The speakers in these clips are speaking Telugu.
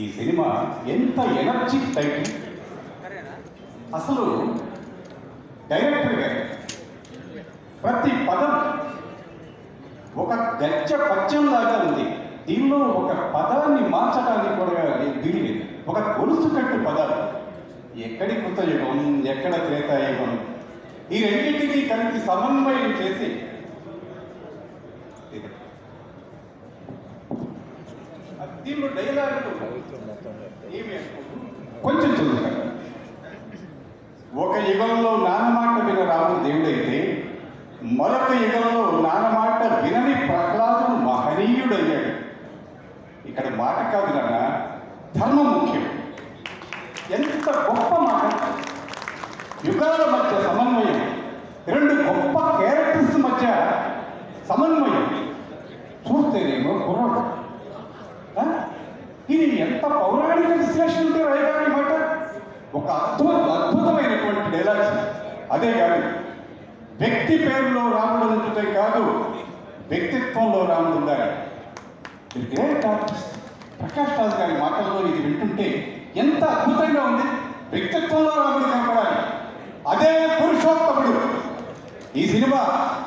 ఈ సినిమా ఎంత ఎనర్జిక్ టైటిల్ అసలు డైరెక్టర్ గారు ప్రతి పదం ఒక గచ్చ పచ్చం లాగా ఉంది. దీనిలో ఒక పదాన్ని మార్చడానికి కూడా వీలు ఒక గొలుసు కట్టు పదాలు. ఎక్కడి కృతయుగం ఎక్కడ త్రేతాయుగం? ఈ రెండింటినీ కలిపి సమన్వయం చేసి ఇది. దీనిలో డైలాగులు కొంచెం చదువుతాను ఒక యుగంలో నానమాట విన రాముడు దేవుడైతే మరొక యుగంలో నానమాట వినని ప్రహ్లాదుడు మహనీయుడయ్యాడు. ఇక్కడ మాట కాదు నాన్న ధర్మం ముఖ్యం. ఎంత గొప్ప మాట. యుగాల మధ్య సమన్వయం. రెండు గొప్ప క్యారెక్టర్స్ మధ్య సమన్వయం చూస్తేనేమో కుర్రాడు ఆ? ఇది ఎంత పౌరాణిక విశ్లేషణ ఉంటే రాయగారి మాట ఒక అద్భుత అద్భుతమైనటువంటి డైలాగ్స్. అదే కాదు వ్యక్తి పేరులో రాముడు ఉంటే కాదు వ్యక్తిత్వంలో రాముడు ఉండాలి. ఇది గ్రేట్ ఆర్టిస్ట్. ప్రకాష్ రాజు గారి మాటల్లో ఇది వింటుంటే ఎంత అద్భుతంగా ఉంది. వ్యక్తిత్వంలో రాముడు కనపడాలి. అదే పురుషోత్తముడు. ఈ సినిమా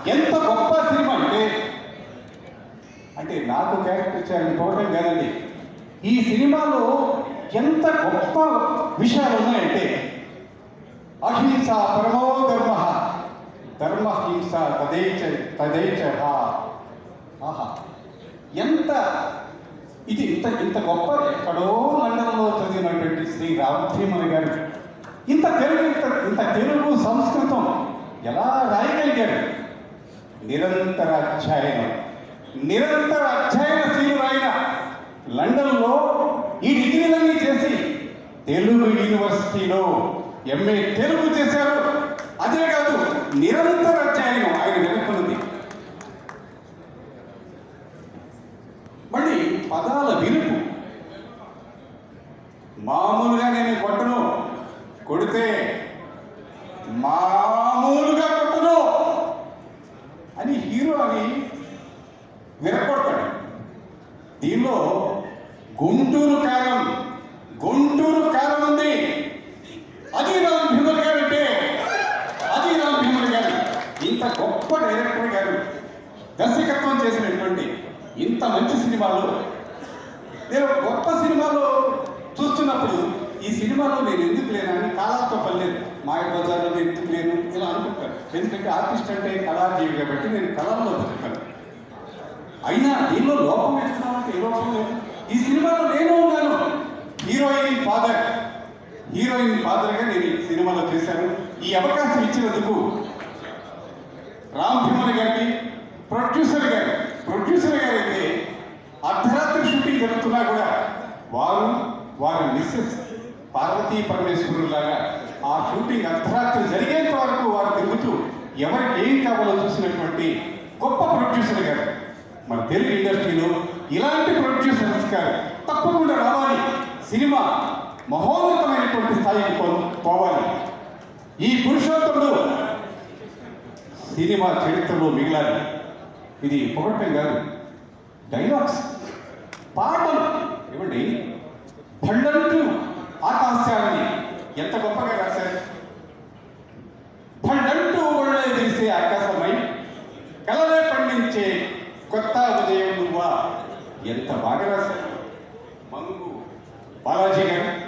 ఎంత గొప్ప సినిమా అంటే అంటే నాకు క్యారెక్టర్ ఇచ్చారని పోవటం కాదండి. ఈ సినిమాలో ఎంత గొప్ప విషయాలు ఉన్నాయంటే అహింస పరమో ధర్మ ధర్మ హింస తదేచ తదేచ. ఆహా. ఎంత ఇది ఇంత ఇంత గొప్ప ఎక్కడో లండన్లో చదివినటువంటి శ్రీ రామభీమన్ గారు ఇంత తెలుగు ఇంత ఇంత తెలుగు సంస్కృతం ఎలా రాయగలిగారు? నిరంతర అధ్యయనం నిరంతర అధ్యయనశీలు ఆయన లండన్లో ఈ డిగ్రీలన్నీ చేసి తెలుగు యూనివర్సిటీలో ఎంఏ తెలుగు చేశారు. అదే కాదు నిరంతర అధ్యయనం ఆయన వెనుకున్నది మళ్ళీ పదాల విలుపు. మామూలుగా నేను కొట్టను. కొడితే మామూలుగా కొట్టను అని హీరో అని విరగొడతాడు దీనిలో గుంటూరు కారం గుంటూరు కారం ఉంది అది రామ్ భీమల్ గారు అంటే అది రామ్ భీమల్ గారు ఇంత గొప్ప డైరెక్టర్ గారు దర్శకత్వం చేసినటువంటి ఇంత మంచి సినిమాలో. నేను గొప్ప సినిమాలో చూస్తున్నప్పుడు ఈ సినిమాలో నేను ఎందుకు లేనని కాలాలతో పనిలేదు మాయ బజార్లో నేను ఎందుకు లేను ఇలా అనుకుంటాను. ఎందుకంటే ఆర్టిస్ట్ అంటే కళాజీవి కాబట్టి నేను కళల్లో బతుకుతాను. అయినా దీనిలో లోపం ఎత్తున్నామంటే ఏ లోపం లేదు. ఈ సినిమాలో నేను ఉన్నాను. Heroine father. హీరోయిన్ ఫాదర్గా నేను ఈ సినిమాలో చేశాను. ఈ అవకాశం ఇచ్చినందుకు రామ్ భీమన్ గారికి ప్రొడ్యూసర్ గారు ప్రొడ్యూసర్ గారైతే అర్ధరాత్రి షూటింగ్ జరుగుతున్నా కూడా వారు వారి మిస్సెస్ పార్వతీ పరమేశ్వరుడు లాగా ఆ షూటింగ్ అర్ధరాత్రి జరిగేంత వరకు వారు తిరుగుతూ ఎవరికి ఏం కావాలో చూసినటువంటి గొప్ప ప్రొడ్యూసర్ గారు. మన తెలుగు ఇండస్ట్రీలో ఇలాంటి ప్రొడ్యూసర్స్ గారు తప్పకుండా రావాలి. సినిమా మహోన్నతమైనటువంటి స్థాయికి పోవాలి. ఈ పురుషోత్తముడు సినిమా చరిత్రలో మిగిలాలి. ఇది పొగడటం కాదు. డైలాగ్స్ పాటలు ఇవ్వండి పండంటూ ఆకాశాన్ని ఎంత గొప్పగా రాశారు. పండంటూ ఒళ్ళే తీసే ఆకాశమై కలలే పండించే కొత్త ఉదయం నువ్వా? ఎంత బాగా రాశారు. మంగు. బాలాజీ గారు.